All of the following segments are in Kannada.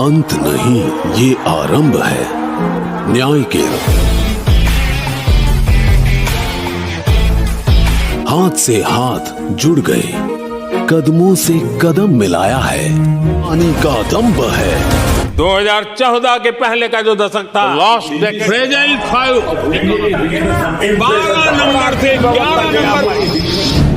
अंत नहीं ये आरंभ है। न्याय केरल हाथ से हाथ जुड़ गए। कदमों से कदम मिलाया है। पानी का दम्ब है। 2014 के पहले का जो दशक था। Decade. फ्रेजाइल फाइव बारह नंबर से ग्यारह नंबर।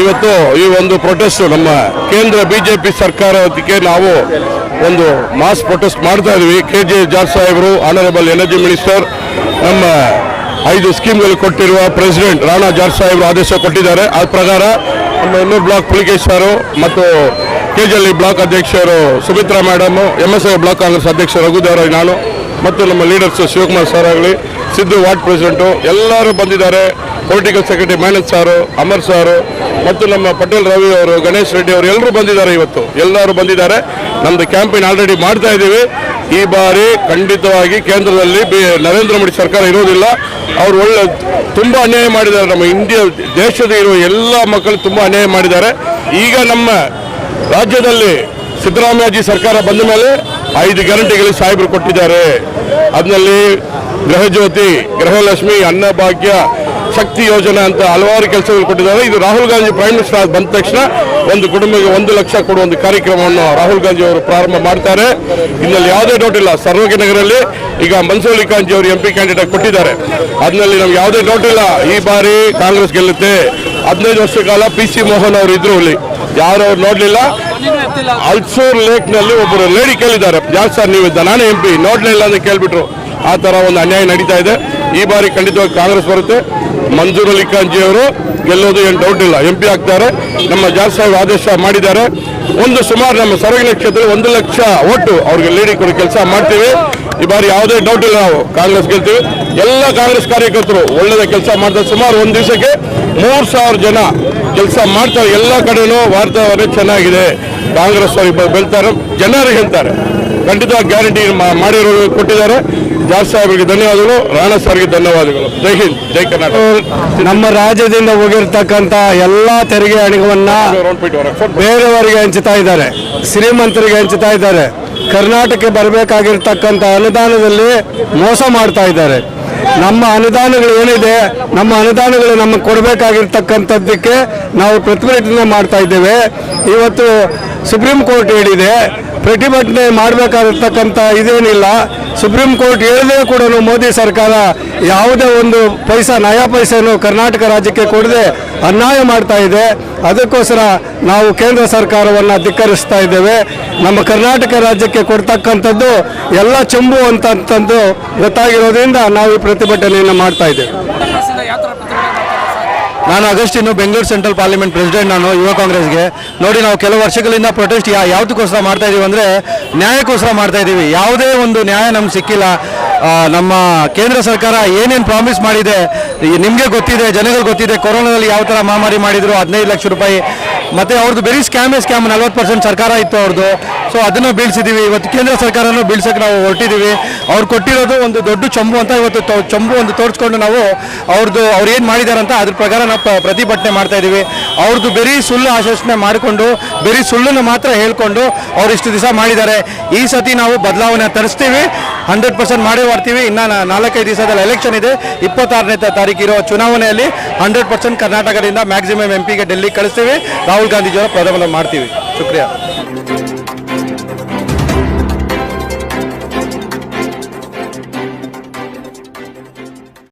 ಇವತ್ತು ಈ ಒಂದು ಪ್ರೊಟೆಸ್ಟ್ ನಮ್ಮ ಕೇಂದ್ರ ಬಿಜೆಪಿ ಸರ್ಕಾರಕ್ಕೆ ನಾವು ಒಂದು ಮಾಸ್ ಪ್ರೊಟೆಸ್ಟ್ ಮಾಡ್ತಾ ಇದೀವಿ ಕೆ ಜೆ ಜಾರ್ಜ್ ಸಾಹೇಬರು ಆನರೇಬಲ್ ಎನರ್ಜಿ ಮಿನಿಸ್ಟರ್ ನಮ್ಮ ಐದು ಸ್ಕೀಮ್ಗಳು ಕೊಟ್ಟಿರುವ ಪ್ರೆಸಿಡೆಂಟ್ ರಾಣಾ ಜಾರ್ ಸಾಹೇಬರು ಆದೇಶ ಕೊಟ್ಟಿದ್ದಾರೆ. ಆ ಪ್ರಕಾರ ನಮ್ಮ ಇನ್ನೂರು ಬ್ಲಾಕ್ ಪುಲಿಕೇಶ್ ಸಾರು ಮತ್ತು ಕೆ ಬ್ಲಾಕ್ ಅಧ್ಯಕ್ಷರು Sumitra madam M S I block Congress ಅಧ್ಯಕ್ಷ ರಘುದೇವರಾಯ್ ನಾನು ಮತ್ತು ನಮ್ಮ ಲೀಡರ್ಸ್ ಶಿವಕುಮಾರ್ ಸರ್ ಆಗಲಿ, ಸಿದ್ದು ವಾರ್ಡ್ ಪ್ರೆಸಿಡೆಂಟು ಎಲ್ಲರೂ ಬಂದಿದ್ದಾರೆ. ಪೊಲಿಟಿಕಲ್ ಸೆಕ್ರೆಟರಿ ಮೇನನ್ ಸಾರು ಅಮರ್ ಸಾರು ಮತ್ತು ನಮ್ಮ ಪಟೇಲ್ ರವಿ ಅವರು, ಗಣೇಶ್ ರೆಡ್ಡಿ ಅವರು ಎಲ್ಲರೂ ಬಂದಿದ್ದಾರೆ ಇವತ್ತು. ಎಲ್ಲರೂ ಬಂದಿದ್ದಾರೆ. ನಮ್ಮದು ಕ್ಯಾಂಪೇನ್ ಆಲ್ರೆಡಿ ಮಾಡ್ತಾ ಇದ್ದೀವಿ. ಈ ಬಾರಿ ಖಂಡಿತವಾಗಿ ಕೇಂದ್ರದಲ್ಲಿ ನರೇಂದ್ರ ಮೋದಿ ಸರ್ಕಾರ ಇರೋದಿಲ್ಲ. ಅವರು ಒಳ್ಳೆ ತುಂಬ ಅನ್ಯಾಯ ಮಾಡಿದ್ದಾರೆ. ನಮ್ಮ ಇಂಡಿಯಾ ದೇಶದ ಇರುವ ಎಲ್ಲ ಮಕ್ಕಳು ತುಂಬ ಅನ್ಯಾಯ ಮಾಡಿದ್ದಾರೆ. ಈಗ ನಮ್ಮ ರಾಜ್ಯದಲ್ಲಿ ಸಿದ್ದರಾಮಯ್ಯಜಿ ಸರ್ಕಾರ ಬಂದ ಮೇಲೆ ಐದು ಗ್ಯಾರಂಟಿಗಳಿಗೆ ಸಾಹೇಬರು ಕೊಟ್ಟಿದ್ದಾರೆ. ಅದರಲ್ಲಿ ಗೃಹಜ್ಯೋತಿ, ಗೃಹಲಕ್ಷ್ಮಿ, ಅನ್ನಭಾಗ್ಯ ಶಕ್ತಿ ಯೋಜನೆ ಅಂತ ಹಲವಾರು ಕೆಲಸಗಳು ಕೊಟ್ಟಿದ್ದಾರೆ. ಇದು ರಾಹುಲ್ ಗಾಂಧಿ ಪ್ರೈಮ್ ಮಿನಿಸ್ಟರ್ ಬಂದ ತಕ್ಷಣ ಒಂದು ಕುಟುಂಬಕ್ಕೆ ಒಂದು ಲಕ್ಷ ಕೊಡುವ ಒಂದು ಕಾರ್ಯಕ್ರಮವನ್ನು ರಾಹುಲ್ ಗಾಂಧಿ ಅವರು ಪ್ರಾರಂಭ ಮಾಡ್ತಾರೆ. ಇದರಲ್ಲಿ ಯಾವುದೇ ಡೌಟ್ ಇಲ್ಲ. ಸರ್ವಜ್ಞನಗರಲ್ಲಿ ಈಗ ಮನ್ಸೂರ್ ಕಾಂಜಿ ಅವರು ಎಂ ಪಿ ಕ್ಯಾಂಡಿಡೇಟ್ ಕೊಟ್ಟಿದ್ದಾರೆ. ಅದರಲ್ಲಿ ನಮ್ಗೆ ಯಾವುದೇ ಡೌಟ್ ಇಲ್ಲ. ಈ ಬಾರಿ ಕಾಂಗ್ರೆಸ್ ಗೆಲ್ಲುತ್ತೆ. ಹದಿನೈದು ವರ್ಷ ಕಾಲ ಪಿ ಸಿ ಮೋಹನ್ ಅವರು ಇದ್ರು ಇಲ್ಲಿ ಯಾರು ಅವ್ರು ನೋಡ್ಲಿಲ್ಲ. ಅಲ್ಸೂರ್ ಲೇಕ್ನಲ್ಲಿ ಒಬ್ಬರು ಲೇಡಿ ಕೇಳಿದ್ದಾರೆ. ಯಾರು ಸರ್ ನೀವು ಇದ್ದ ನಾನೇ ಎಂ ಪಿ ನೋಡ್ಲಿಲ್ಲ ಅಂತ ಕೇಳ್ಬಿಟ್ರು. ಆ ತರ ಒಂದು ಅನ್ಯಾಯ ನಡೀತಾ ಇದೆ. ಈ ಬಾರಿ ಖಂಡಿತವಾಗಿ ಕಾಂಗ್ರೆಸ್ ಬರುತ್ತೆ. ಮಂಜೂರ್ ಅಲಿ ಅವರು ಗೆಲ್ಲೋದು ಏನು ಡೌಟ್ ಇಲ್ಲ. ಎಂ ಪಿ ಆಗ್ತಾರೆ. ನಮ್ಮ ಜಾರ್ ಸಾಹೇಬ್ ಆದೇಶ ಮಾಡಿದ್ದಾರೆ. ಒಂದು ಸುಮಾರು ನಮ್ಮ ಸರ್ವಜ್ಞ ಕ್ಷೇತ್ರದಲ್ಲಿ ಒಂದು ಲಕ್ಷ ಒಟ್ಟು ಅವ್ರಿಗೆ ಲೇಡಿ ಕೊಡೋ ಕೆಲಸ ಮಾಡ್ತೀವಿ. ಈ ಬಾರಿ ಯಾವುದೇ ಡೌಟ್ ಇಲ್ಲ ನಾವು. ಕಾಂಗ್ರೆಸ್ ಗೆಲ್ತೀವಿ. ಎಲ್ಲ ಕಾಂಗ್ರೆಸ್ ಕಾರ್ಯಕರ್ತರು ಒಳ್ಳೆಯ ಕೆಲಸ ಮಾಡ್ತಾರೆ. ಸುಮಾರು ಒಂದು ದಿವಸಕ್ಕೆ ಮೂರು ಸಾವಿರ ಜನ ಕೆಲಸ ಮಾಡ್ತಾರೆ. ಎಲ್ಲ ಕಡೆಯೂ ವಾರ್ತಾವರಣ ಚೆನ್ನಾಗಿದೆ. ಕಾಂಗ್ರೆಸ್ ಅವ್ರಿಗೆ ಬೆಳ್ತಾರೆ ಜನರಿಗೆ ಹೇಳ್ತಾರೆ. ಖಂಡಿತವಾಗಿ ಗ್ಯಾರಂಟಿ ಮಾಡಿರೋ ಕೊಟ್ಟಿದ್ದಾರೆ. ಜಾರ್ಜ್ ಸಾಹೇಬರಿಗೆ ಧನ್ಯವಾದಗಳು ರಾಣಾ ಸರ್ಗೆ ಧನ್ಯವಾದಗಳು. ಜೈ ಹಿಂದ್ ಜೈ ಕರ್ನಾಟಕ. ನಮ್ಮ ರಾಜ್ಯದಿಂದ ಹೋಗಿರ್ತಕ್ಕಂಥ ಎಲ್ಲಾ ತೆರಿಗೆ ಹಣವನ್ನ ಬೇರೆಯವರಿಗೆ ಹಂಚುತ್ತಾ ಇದ್ದಾರೆ ಶ್ರೀಮಂತರಿಗೆ ಹಂಚುತ್ತಾ ಇದ್ದಾರೆ ಕರ್ನಾಟಕಕ್ಕೆ ಬರಬೇಕಾಗಿರ್ತಕ್ಕಂಥ ಅನುದಾನದಲ್ಲಿ ಮೋಸ ಮಾಡ್ತಾ ಇದ್ದಾರೆ. ನಮ್ಮ ಅನುದಾನಗಳು ಏನಿದೆ ನಮ್ಮ ಅನುದಾನಗಳು ನಮಗೆ ಕೊಡಬೇಕಾಗಿರ್ತಕ್ಕಂಥದ್ದಕ್ಕೆ ನಾವು ಪ್ರತಿಭಟನೆ ಮಾಡ್ತಾ ಇದ್ದೇವೆ. ಇವತ್ತು ಸುಪ್ರೀಂ ಕೋರ್ಟ್ ಹೇಳಿದೆ ಪ್ರತಿಭಟನೆ ಮಾಡಬೇಕಾಗಿರ್ತಕ್ಕಂಥ ಇದೇನಿಲ್ಲ, ಸುಪ್ರೀಂ ಕೋರ್ಟ್ ಹೇಳದೇ ಕೂಡ ಮೋದಿ ಸರ್ಕಾರ ಯಾವುದೇ ಒಂದು ಪೈಸಾ, ನಯಾ ಪೈಸೆಯನ್ನು ಕರ್ನಾಟಕ ರಾಜ್ಯಕ್ಕೆ ಕೊಡದೆ ಅನ್ಯಾಯ ಮಾಡ್ತಾ ಇದೆ. ಅದಕ್ಕೋಸ್ಕರ ನಾವು ಕೇಂದ್ರ ಸರ್ಕಾರವನ್ನು ಧಿಕ್ಕರಿಸ್ತಾ ಇದ್ದೇವೆ. ನಮ್ಮ ಕರ್ನಾಟಕ ರಾಜ್ಯಕ್ಕೆ ಕೊಡ್ತಕ್ಕಂಥದ್ದು ಎಲ್ಲ ಚಂಬು ಅಂತಂತಂದು ಗೊತ್ತಾಗಿರೋದ್ರಿಂದ ನಾವು ಈ ಪ್ರತಿಭಟನೆಯನ್ನು ಮಾಡ್ತಾ ಇದ್ದೇವೆ. ನಾನು Augustine Bengaluru central parliament president ನಾನು, ಯುವ ಕಾಂಗ್ರೆಸ್ಗೆ. ನೋಡಿ, ನಾವು ಕೆಲವು ವರ್ಷಗಳಿಂದ ಪ್ರೊಟೆಸ್ಟ್ ಯಾ ಯಾವುದಕ್ಕೋಸ್ಕರ ಮಾಡ್ತಾ ಇದ್ದೀವಿ ಅಂದರೆ ನ್ಯಾಯಕ್ಕೋಸ್ಕರ ಮಾಡ್ತಾ ಇದ್ದೀವಿ ಯಾವುದೇ ಒಂದು ನ್ಯಾಯ ನಮ್ಗೆ ಸಿಕ್ಕಿಲ್ಲ. ನಮ್ಮ ಕೇಂದ್ರ ಸರ್ಕಾರ ಏನೇನು ಪ್ರಾಮಿಸ್ ಮಾಡಿದೆ ನಿಮಗೆ ಗೊತ್ತಿದೆ, ಜನಗಳಿಗೆ ಗೊತ್ತಿದೆ, ಕೊರೋನಾದಲ್ಲಿ ಯಾವ ಥರ ಮಹಾಮಾರಿ ಮಾಡಿದರು, ಹದಿನೈದು ಲಕ್ಷ ರೂಪಾಯಿ. ಮತ್ತು ಅವ್ರದ್ದು ಬರೀ ಸ್ಕ್ಯಾಮೇ ಸ್ಕ್ಯಾಮ್ ನಲ್ವತ್ತು ಪರ್ಸೆಂಟ್ ಸರ್ಕಾರ ಇತ್ತು ಅವ್ರದ್ದು ಸೊ ಅದನ್ನು ಬೀಳ್ಸಿದ್ದೀವಿ ಇವತ್ತು ಕೇಂದ್ರ ಸರ್ಕಾರನೂ ಬೀಳ್ಸಕ್ಕೆ ನಾವು ಹೊರಟಿದ್ದೀವಿ ಅವ್ರು ಕೊಟ್ಟಿರೋದು ಒಂದು ದೊಡ್ಡ ಚಂಬು ಅಂತ ಇವತ್ತು ಚಂಬು ಒಂದು ತೋರಿಸ್ಕೊಂಡು ನಾವು ಅವ್ರದ್ದು ಅವ್ರು ಏನು ಮಾಡಿದ್ದಾರೆ ಅಂತ ಅದ್ರ ಪ್ರಕಾರ ನಾವು ಪ್ರತಿಭಟನೆ ಮಾಡ್ತಾ ಇದ್ದೀವಿ ಅವ್ರದ್ದು ಬರೀ ಸುಳ್ಳು ಆಶೋಷಣೆ ಮಾಡಿಕೊಂಡು, ಬರೀ ಸುಳ್ಳನ್ನು ಮಾತ್ರ ಹೇಳ್ಕೊಂಡು ಅವ್ರು ಇಷ್ಟು ದಿವಸ ಮಾಡಿದ್ದಾರೆ. ಈ ಸತಿ ನಾವು ಬದಲಾವಣೆ ತರಿಸ್ತೀವಿ. ಹಂಡ್ರೆಡ್ ಪರ್ಸೆಂಟ್ ಮಾಡಿ ಬರ್ತೀವಿ ಇನ್ನು ನಾಲ್ಕೈದು ದಿವಸದಲ್ಲಿ ಎಲೆಕ್ಷನ್ ಇದೆ. ಇಪ್ಪತ್ತಾರನೇ ತಾರೀಕು ಇರೋ ಚುನಾವಣೆಯಲ್ಲಿ ಹಂಡ್ರೆಡ್ ಪರ್ಸೆಂಟ್ ಕರ್ನಾಟಕದಿಂದ ಮ್ಯಾಕ್ಸಿಮಮ್ ಎಂ ಪಿಗೆ ಡೆಲ್ಲಿ ಕಳಿಸ್ತೀವಿ. ರಾಹುಲ್ ಗಾಂಧಿಜಿಯವರ ಪ್ರಧಾನ ಮಾಡ್ತೀವಿ. ಶುಕ್ರಿಯಾ.